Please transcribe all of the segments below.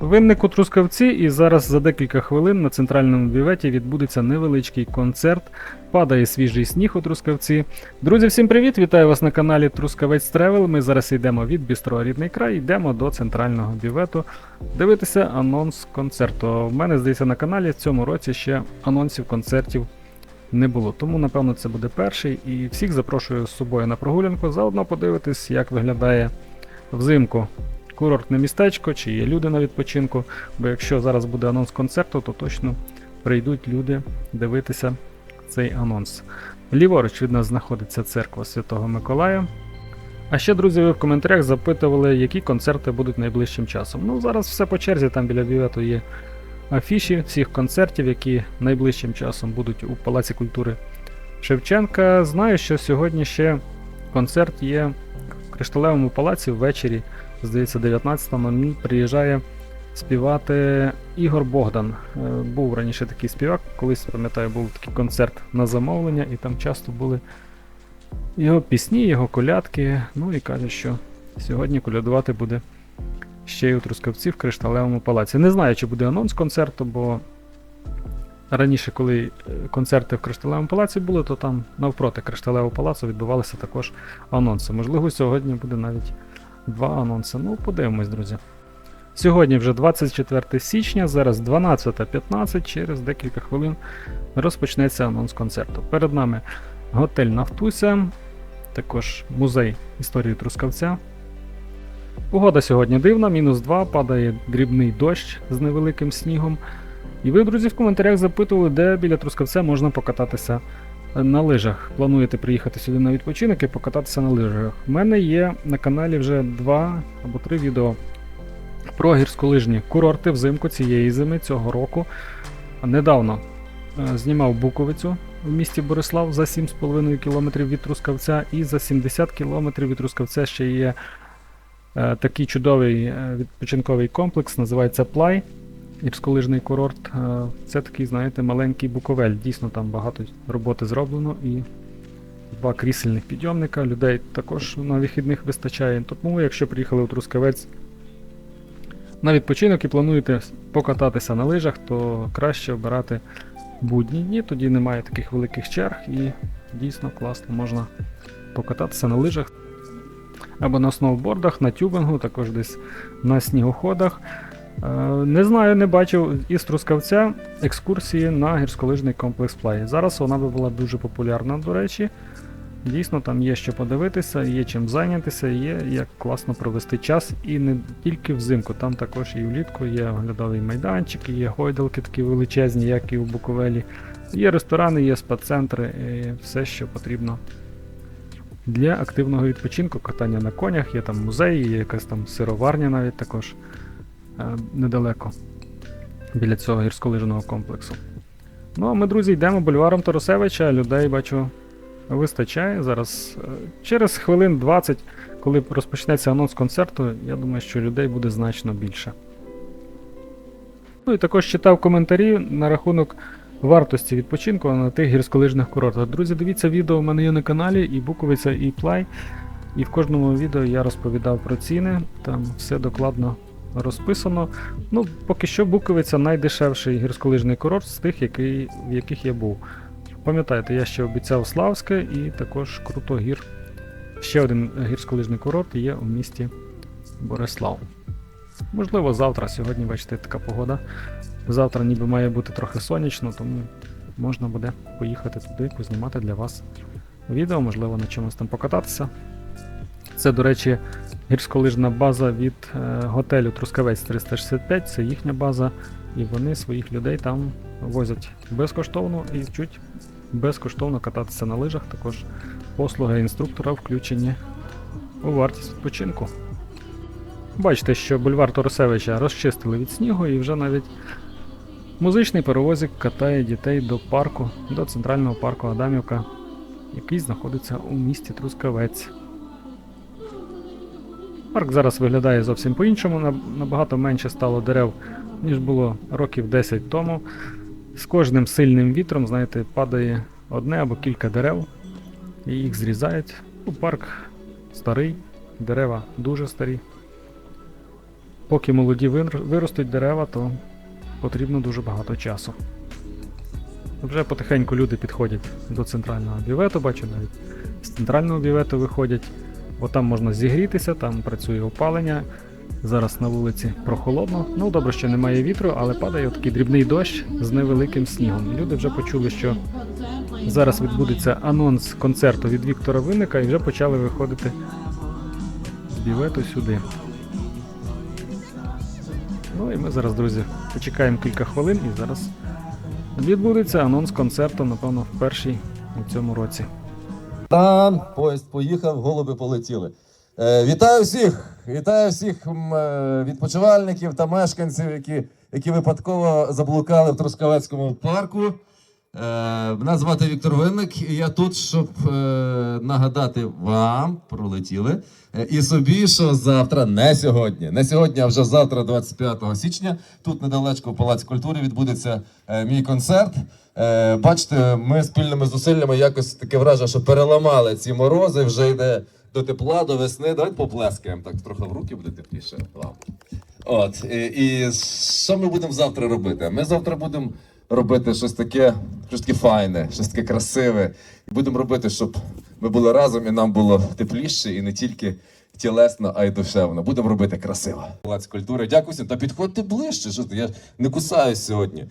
Винник у Трускавці, і зараз за декілька хвилин на центральному бюветі відбудеться невеличкий концерт. Падає свіжий сніг у Трускавці. Друзі, всім привіт! Вітаю вас на каналі Трускавець Тревел. Ми зараз йдемо від Бістро Рідний край, йдемо до центрального бювету дивитися анонс концерту. В мене здається на каналі в цьому році ще анонсів концертів не було. Тому, напевно, це буде перший. І всіх запрошую з собою на прогулянку. Заодно подивитись, як виглядає взимку курортне містечко, чи є люди на відпочинку. Бо якщо зараз буде анонс концерту, то точно прийдуть люди дивитися цей анонс. Ліворуч від нас знаходиться церква Святого Миколая. А ще, друзі, ви в коментарях запитували, які концерти будуть найближчим часом. Ну, зараз все по черзі, там біля бювету є афіші всіх концертів, які найближчим часом будуть у Палаці культури Шевченка. Знаю, що сьогодні ще концерт є в Кришталевому палаці ввечері, здається, 19.00 приїжджає співати Ігор Богдан. Е, Був раніше такий співак, колись пам'ятаю, був такий концерт на замовлення, і там часто були його пісні, його колядки. Ну і каже, що сьогодні колядувати буде ще й у Трускавці в Кришталевому палаці. Не знаю, чи буде анонс концерту, бо раніше, коли е, концерти в Кришталевому палаці були, то там навпроти Кришталевого палацу відбувалися також анонси. Можливо, сьогодні буде навіть два анонси. Ну, подивимось, друзі. Сьогодні вже 24 січня, зараз 12.15, через декілька хвилин розпочнеться анонс концерту. Перед нами готель Нафтуся, також музей історії Трускавця. Погода сьогодні дивна, мінус 2, падає дрібний дощ з невеликим снігом. І ви, друзі, в коментарях запитували, де біля Трускавця можна покататися на лижах. Плануєте приїхати сюди на відпочинок і покататися на лижах. У мене є на каналі вже два або три відео про гірськолижні курорти взимку цієї зими цього року. Недавно е, знімав Буковицю в місті Борислав за 7,5 км від Трускавця, і за 70 км від Трускавця ще є е, такий чудовий е, відпочинковий комплекс, називається Плай. Гірськолижний курорт. Е, Це такий, знаєте, маленький буковель. Дійсно там багато роботи зроблено і два крісельних підйомника. Людей також на вихідних вистачає. Тому, якщо приїхали у Трускавець на відпочинок і плануєте покататися на лижах, то краще обирати будні дні, тоді немає таких великих черг і дійсно класно можна покататися на лижах або на сноубордах, на тюбингу, також десь на снігоходах. Е, Не знаю, не бачив із Трускавця екскурсії на гірськолижний комплекс Плay. Зараз вона би була дуже популярна, до речі. Дійсно, там є що подивитися, є чим зайнятися, є як класно провести час. І не тільки взимку, там також і влітку є оглядовий майданчик, є гойдалки такі величезні, як і у Буковелі. Є ресторани, є спа-центри, і все, що потрібно для активного відпочинку, катання на конях, є там музей, є якась там сироварня навіть також е, недалеко біля цього гірськолижного комплексу. Ну а ми, друзі, йдемо бульваром Тарасевича, людей бачу вистачає. Зараз е, через хвилин 20, коли розпочнеться анонс концерту, я думаю, що людей буде значно більше. Ну і також читав коментарі на рахунок вартості відпочинку на тих гірськолижних курортах. Друзі, дивіться відео в мене є на каналі, і Буковиця, і Плай. І в кожному відео я розповідав про ціни, там все докладно розписано. Ну, поки що Буковиця найдешевший гірськолижний курорт з тих, який, в яких я був. Пам'ятаєте, я ще обіцяв Славське і також Крутогір. Ще один гірськолижний курорт є у місті Борислав. Можливо, завтра, сьогодні, бачите, така погода. Завтра ніби має бути трохи сонячно, тому можна буде поїхати туди, познімати для вас відео, можливо, на чомусь там покататися. Це, до речі, гірськолижна база від е, готелю Трускавець 365, це їхня база, і вони своїх людей там возять безкоштовно і вчуть безкоштовно кататися на лижах. Також послуги інструктора включені у вартість відпочинку. Бачите, що бульвар Торосевича розчистили від снігу і вже навіть музичний паровозик катає дітей до парку, до центрального парку Адамівка, який знаходиться у місті Трускавець. Парк зараз виглядає зовсім по-іншому, набагато менше стало дерев, ніж було років 10 тому. З кожним сильним вітром, знаєте, падає одне або кілька дерев, і їх зрізають. Ну, парк старий, дерева дуже старі. поки молоді виростуть дерева, то потрібно дуже багато часу. Вже потихеньку люди підходять до центрального бювету, бачу навіть з центрального бювету виходять, бо там можна зігрітися, там працює опалення. Зараз на вулиці прохолодно. Ну добре, що немає вітру, але падає такий дрібний дощ з невеликим снігом. Люди вже почули, що зараз відбудеться анонс концерту від Віктора Винника і вже почали виходити з бювету сюди. Ну і ми зараз, друзі, почекаємо кілька хвилин і зараз відбудеться анонс концерту, напевно, в першій у цьому році. Там поїзд поїхав, голуби полетіли. Е, вітаю всіх! Вітаю всіх е, відпочивальників та мешканців, які, які випадково заблукали в Трускавецькому парку. Е, мене звати Віктор Винник, і я тут, щоб е, нагадати вам, пролетіли, е, і собі, що завтра, не сьогодні, не сьогодні, а вже завтра, 25 січня, тут недалечко в Палаці культури відбудеться мій концерт. Бачите, ми спільними зусиллями якось таке враження, що переламали ці морози, вже йде до тепла, до весни. Давайте поплескаємо так трохи в руки буде тепліше. От, і, і що ми будемо завтра робити? Ми завтра будемо робити щось таке, щось таке файне, щось таке красиве. І будемо робити, щоб ми були разом і нам було тепліше, і не тільки тілесно, а й душевно. Будемо робити красиво. Палац культури. Дякую всім. Та підходьте ближче. Що ти? Я не кусаюсь сьогодні.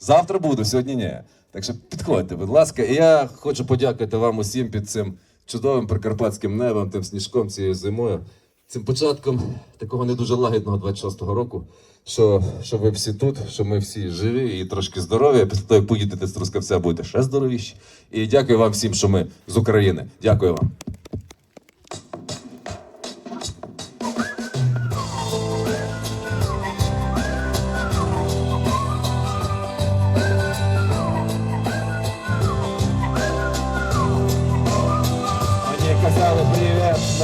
Завтра буду, сьогодні ні. Так що підходьте, будь ласка. І я хочу подякувати вам усім під цим чудовим прикарпатським небом, тим сніжком цією зимою, цим початком такого не дуже лагідного 26-го року. Що, що ви всі тут, що ми всі живі і трошки здорові. Після того, як поїдете з Трускавця, будете ще здоровіші. І дякую вам всім, що ми з України. Дякую вам.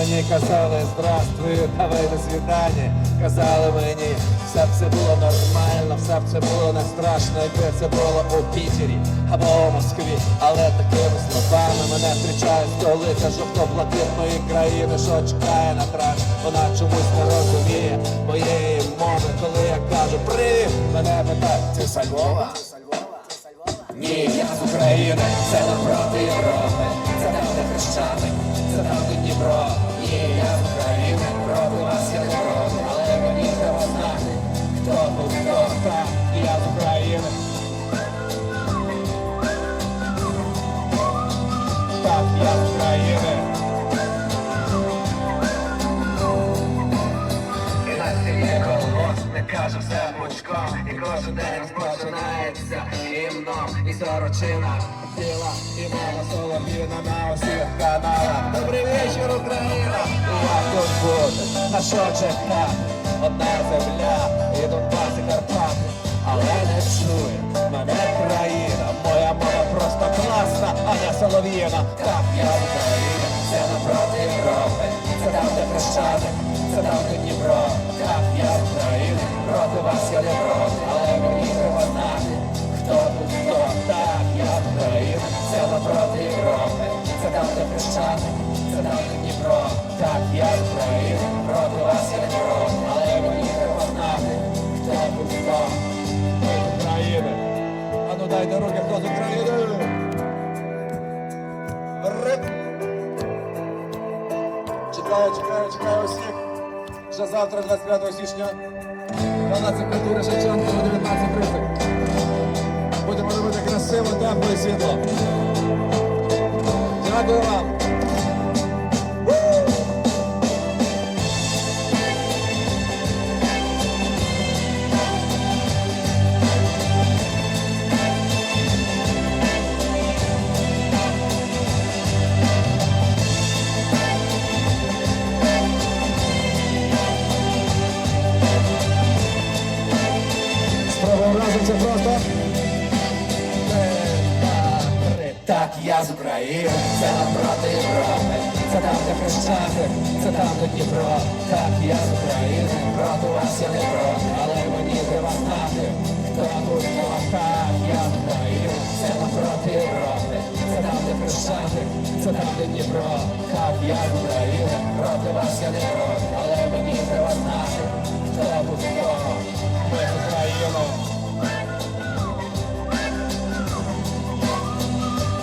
Мені казали здравствуй, давай до свидання. Казали мені, все б це було нормально, все б це було не страшно, якби це було у Пітері або у Москві. Але такими словами мене зустрічає столиця жовто-блакитної країни, що чекає на транш. Вона чомусь не розуміє моєї мови, коли я кажу привіт, мене питають, ти з Львова? Ні, я з України, це напроти Європи, це там, де Хрещатик, це там, де Дніпро. Хто тут хто так, я з України. Так, я з України. І на стіні колос не каже все пучком І кожен день розпочинається гімном І сорочина біла і мама солов'їна на усіх каналах Добрий вечір, Україна! Як тут бути? На що чекати? Одна земля і Донбас і Карпати. Але не чує мене країна. Моя мова просто класна, а не солов'їна. Так, я з України, це напроти Європи. Це там, де Хрещатик, це там, де Дніпро. Так, я з України, проти вас я не проти. Але мені треба знати, хто тут хто. Так, я з України, це напроти Європи. Це там, де Хрещатик, це там, де Дніпро. Так, я з Чекаю, чекаю, чекаю усіх. Вже завтра, 25 січня, 12 культури Шевченко, о 19.30. Будемо робити красиво, тепло і світло. Дякую вам. Хрещатик, це там, де Дніпро. Так, я з України, проти вас я не проти, але мені треба знати, хто тут хто. Так, я з України, це напроти Європи, це там, де Хрещатик, це там, де Дніпро. Так, я з України, проти вас я не проти, але мені треба знати, пусто, пусто. Ми з України.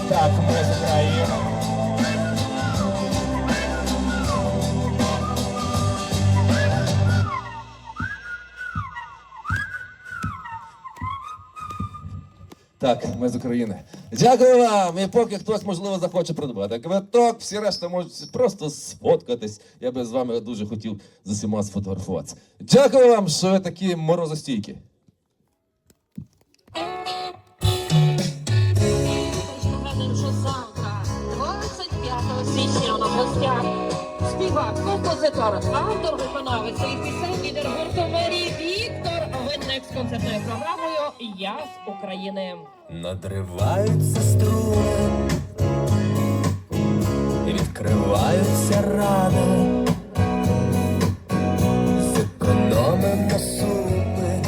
Так, ми з України. Так, ми з України. Дякую вам! І поки хтось, можливо, захоче придбати квиток, всі решта можуть просто сфоткатись. Я би з вами дуже хотів з усіма сфотографуватися. Дякую вам, що ви такі морозостійкі. Нагадуємо, що завтра, 25 січня, на гостях співак, композитор, автор виконавець своїх пісень, лідер гурту Мері Віктор Винник з концертною програмою Я з України. Надриваються струни, відкриваються рани, зекономимо суми,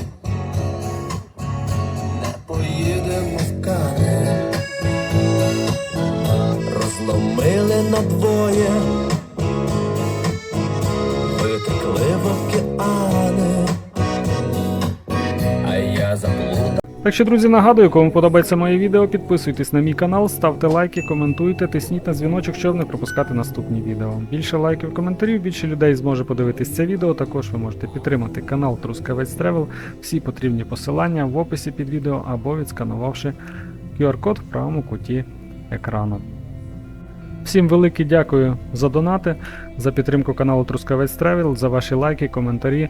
не поїдемо в кани, розломили надвоє, Так що, друзі, нагадую, кому подобається моє відео, підписуйтесь на мій канал, ставте лайки, коментуйте, тисніть на дзвіночок, щоб не пропускати наступні відео. Більше лайків, коментарів, більше людей зможе подивитись це відео. Також ви можете підтримати канал Трускавець Тревел. Всі потрібні посилання в описі під відео або відсканувавши QR-код в правому куті екрану. Всім велике дякую за донати, за підтримку каналу Трускавець Тревел, за ваші лайки, коментарі.